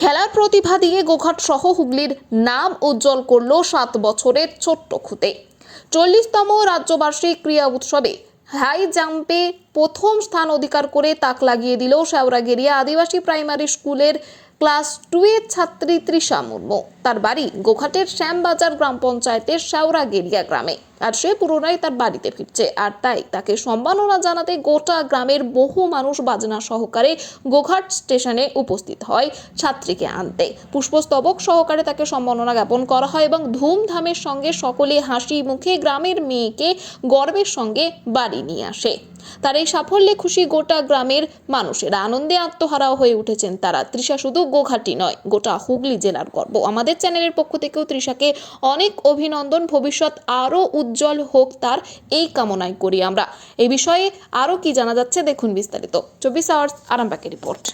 খেলার প্রতিভা দিয়ে গোঘাট সহ হুগলির নাম উজ্জ্বল করল সাত বছরের ছোট্ট খুতে। চল্লিশতম রাজ্যবার্ষিক ক্রীড়া উৎসবে হাই জাম্পে প্রথম স্থান অধিকার করে তাক লাগিয়ে দিল শেওড়াগেরিয়া আদিবাসী প্রাইমারি স্কুলের ক্লাস টু এর ছাত্রী তৃষা মুর্মু। তার বাড়ি গোঘাটের শ্যামবাজার গ্রাম পঞ্চায়েতের শেওড়াগেরিয়া গ্রামে। আর সে পুরোনাই তার বাড়িতে ফিরছে। আর তাই তাকে সম্মাননা জানাতে গোটা গ্রামের বহু মানুষ বাজনা সহকারে গোঘাট স্টেশনে উপস্থিত হয় ছাত্রীকে আনতে। পুষ্পস্তবক সহকারে তাকে সম্মাননা জ্ঞাপন করা হয় এবং ধুমধামের সঙ্গে সকলে হাসি মুখে গ্রামের মেয়েকে গর্বের সঙ্গে বাড়ি নিয়ে আসে। তার এই সাফল্যে খুশি গোটা গ্রামের মানুষেরা। আনন্দে আত্মহারাও হয়ে উঠেছেন তারা। তৃষা শুধু গোঘাটি নয়, গোটা হুগলি জেলার গর্ব। আমাদের চ্যানেলের পক্ষ থেকেও তৃষাকে অনেক অভিনন্দন। ভবিষ্যৎ আরও উজ্জ্বল হোক তার এই কামনাই করি আমরা। এই বিষয়ে আরও কি জানা যাচ্ছে, দেখুন বিস্তারিত। চব্বিশ আওয়ার্স, আরামবাগের রিপোর্ট।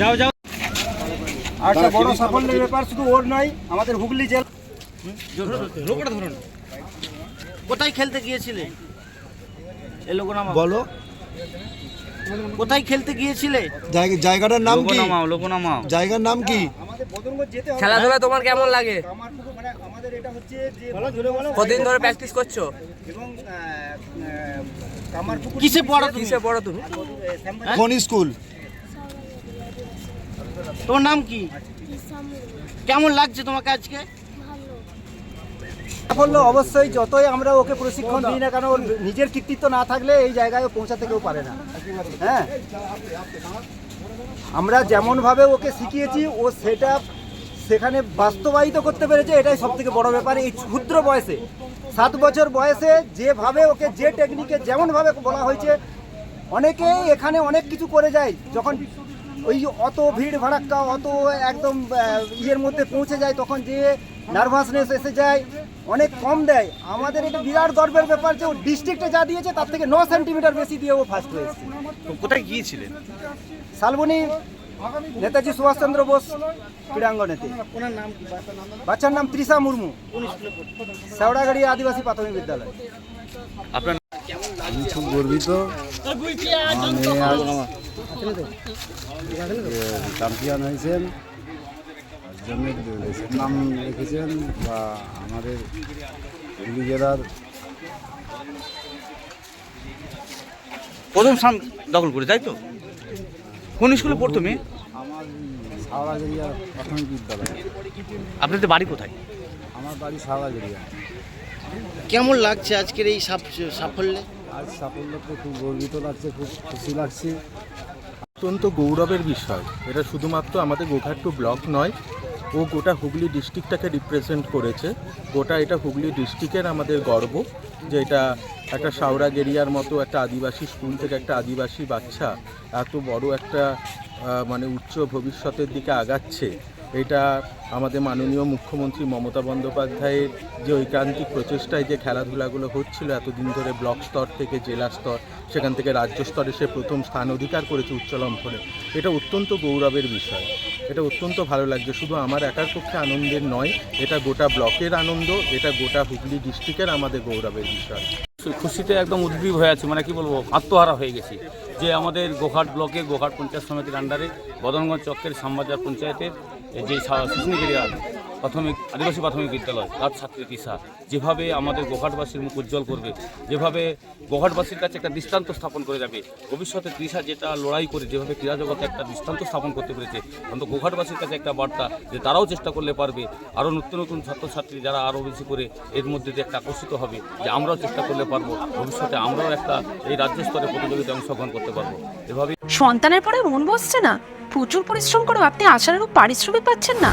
যাও যাও। আর একটা বড় সাফল্যের ব্যাপার শুধু ওর নয় আমাদের হুগলি জেলা ধরুন কোথায় খেলতে গিয়েছিলে? এ লোক বলো। কোথায় খেলতে গিয়েছিলে? জায়গাটার নাম কি? জায়গার নাম কি? আমাদের বদরগঞ্জ যেতে হবে। খেলাধুলা তোমার কেমন লাগে? আমাদের এটা হচ্ছে যে কতদিন ধরে প্র্যাকটিস করছ? এবং কামারপুকুর কিসে পড়ো তুমি? কিসে পড়ো তুমি? কোন স্কুল? তোমার নাম কি? কেমন লাগছে তোমাকে আজকে? সাফল্য অবশ্যই যতই আমরা ওকে প্রশিক্ষণ দিই না কেন ওর নিজের কৃতিত্ব না থাকলে এই জায়গায় পৌঁছাতে কেউ পারে না। হ্যাঁ? আমরা যেমনভাবে ওকে শিখিয়েছি ও সেটা সেখানে বাস্তবায়িত করতে পেরেছে এটাই সব থেকে বড় ব্যাপার। এই ক্ষুদ্র বয়সে সাত বছর বয়সে যেভাবে ওকে যে টেকনিকে যেমনভাবে বলা হয়েছে অনেকেই এখানে অনেক কিছু করে যায়। যখন ওই অত ভিড় ভাড়াক্কা অত একদম ইয়ের মধ্যে পৌঁছে যায় তখন যে নার্ভাসনেস এসে যায় অনেক কম দেয়। আমাদের এটা বিরাট গর্বের ব্যাপার যে ও ডিস্ট্রিক্টে যা দিয়েছে তার থেকে ন সেন্টিমিটার বেশি দিয়ে ও ফার্স্ট হয়েছে। কোথায় গিয়েছিলেন? শালবনী নেতাজি সুভাষচন্দ্র বোস ক্রীড়াঙ্গনেতে বাচ্চার নাম তৃষা মুর্মু। শেওড়াগাড়ি আদিবাসী প্রাথমিক বিদ্যালয়। আপনার আমি খুব গর্বিত। চ্যাম্পিয়ন হয়েছেন জন্য দেশের নাম রেখেছেন বা আমাদের হুগলি জেলার প্রথম স্থান দখল করে তাই তো? কোন স্কুলে পড়তো মেয়ে? আমার প্রাথমিক বিদ্যালয়। আপনাদের বাড়ি কোথায়? আমার বাড়ি সাওড়াগেরিয়া কেমন লাগছে আজকের এই সাফ- সাফল্যে? আজ সাফল্য তো খুব গর্বিত লাগছে খুব খুশি লাগছে। অত্যন্ত গৌরবের বিষয়। এটা শুধুমাত্র আমাদের গোঘাট্টু ব্লক নয় ও গোটা হুগলি ডিস্ট্রিক্টটাকে রিপ্রেজেন্ট করেছে। গোটা এটা হুগলি ডিস্ট্রিক্টের আমাদের গর্ব যে এটা একটা সাউরাগেরিয়ার মতো একটা আদিবাসী স্কুল থেকে একটা আদিবাসী বাচ্চা, এত বড় একটা মানে উচ্চ ভবিষ্যতের দিকে আগাচ্ছে, এটা আমাদের মাননীয় মুখ্যমন্ত্রী মমতা বন্দ্যোপাধ্যায়ের যে ঐকান্তিক প্রচেষ্টায় যে খেলাধুলাগুলো হচ্ছিল, এতদিন ধরে ব্লক স্তর থেকে জেলা স্তর, সেখান থেকে রাজ্য স্তরে সে প্রথম স্থান অধিকার করেছে উচ্চলম্ফনে এটা অত্যন্ত গৌরবের বিষয়, এটা অত্যন্ত ভালো লাগছে, শুধু আমার একার পক্ষে আনন্দের নয়, এটা গোটা ব্লকের আনন্দ, এটা গোটা হুগলি ডিস্ট্রিক্টের আমাদের গৌরবের বিষয়। খুশিতে একদম উদ্গ্রীব হয়ে আছে মানে কি বলব, আত্মহারা হয়ে গেছি। যে আমাদের গোঘাট ব্লকে গোঘাট পঞ্চায়েত সমিতির আন্ডারে বদনগঞ্জ চক্রের শ্যামবাজার পঞ্চায়েতের যে শিশুনিকেরিয়া প্রাথমিক, আদিবাসী প্রাথমিক বিদ্যালয় তার ছাত্রী তিসা যেভাবে আমাদের গোঘাটবাসীর মুখ উজ্জ্বল করবে, যেভাবে গোঘাটবাসীর কাছে একটা দৃষ্টান্ত স্থাপন করে যাবে, ভবিষ্যতে তৃষা যেটা লড়াই করে, যেভাবে ক্রীড়া জগতে একটা দৃষ্টান্ত স্থাপন করতে পেরেছে অন্তত গোঘাটবাসীর কাছে একটা বার্তা যে তারাও চেষ্টা করলে পারবে, আরও নতুন নতুন ছাত্রছাত্রী যারা আরও বেশি করে এর মধ্যে দিয়ে একটা আকর্ষিত হবে, যে আমরাও চেষ্টা করলে পারব, ভবিষ্যতে আমরাও একটা এই রাজ্য স্তরে প্রতিযোগিতায় অংশগ্রহণ করতে পারব। এভাবে সন্তানের পরে মন বসছে না? প্রচুর পরিশ্রম করেও আপনি আশানুরূপ পারিশ্রমিক পাচ্ছেন না।